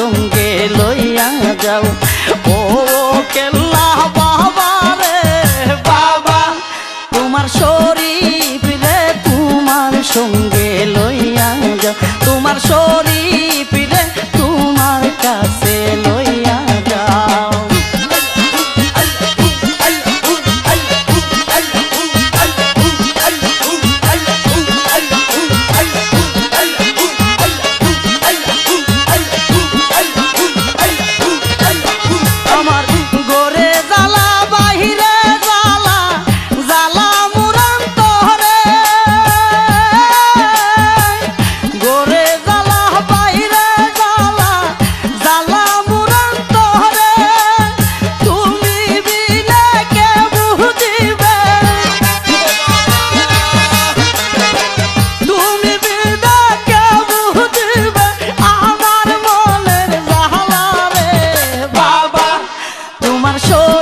সঙ্গে লইয়া যাও। ও কেল্লা বাবা রে, বাবা, তোমার শরীর রে, তোমার সঙ্গে লইয়া যাও। তোমার শরীর তোমার শরীফ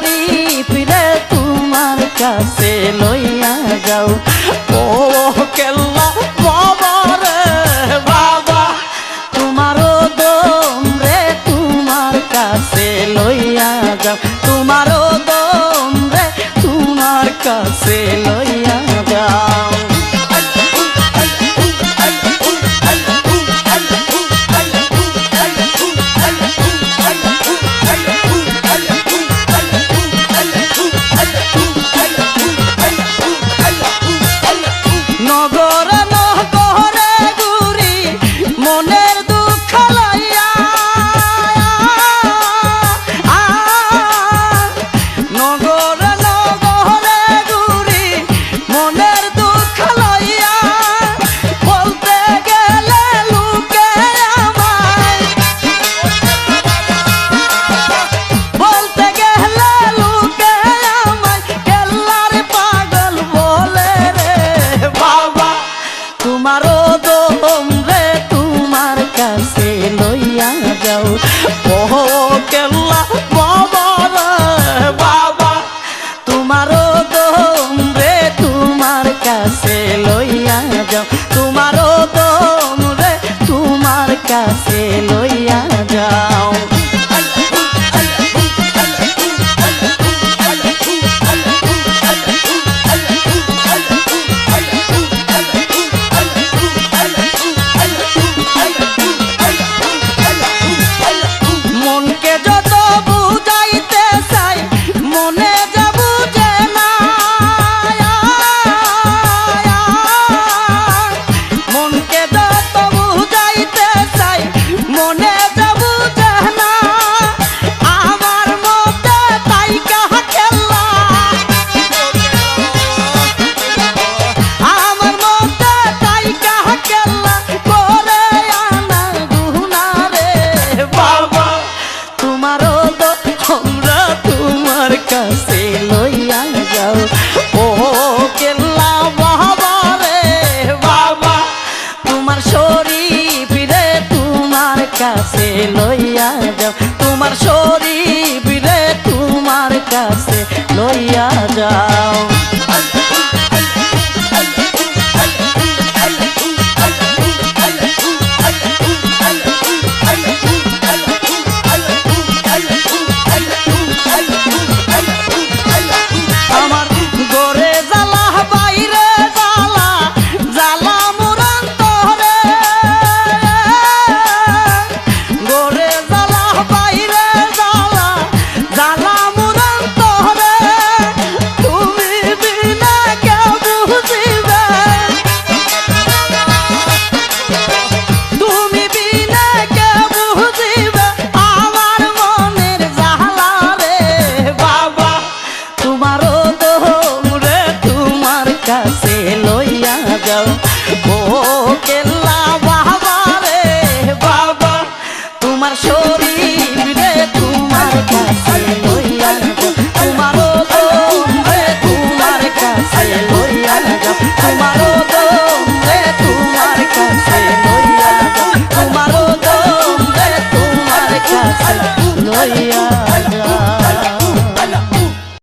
যাও। ও কেল্লা celo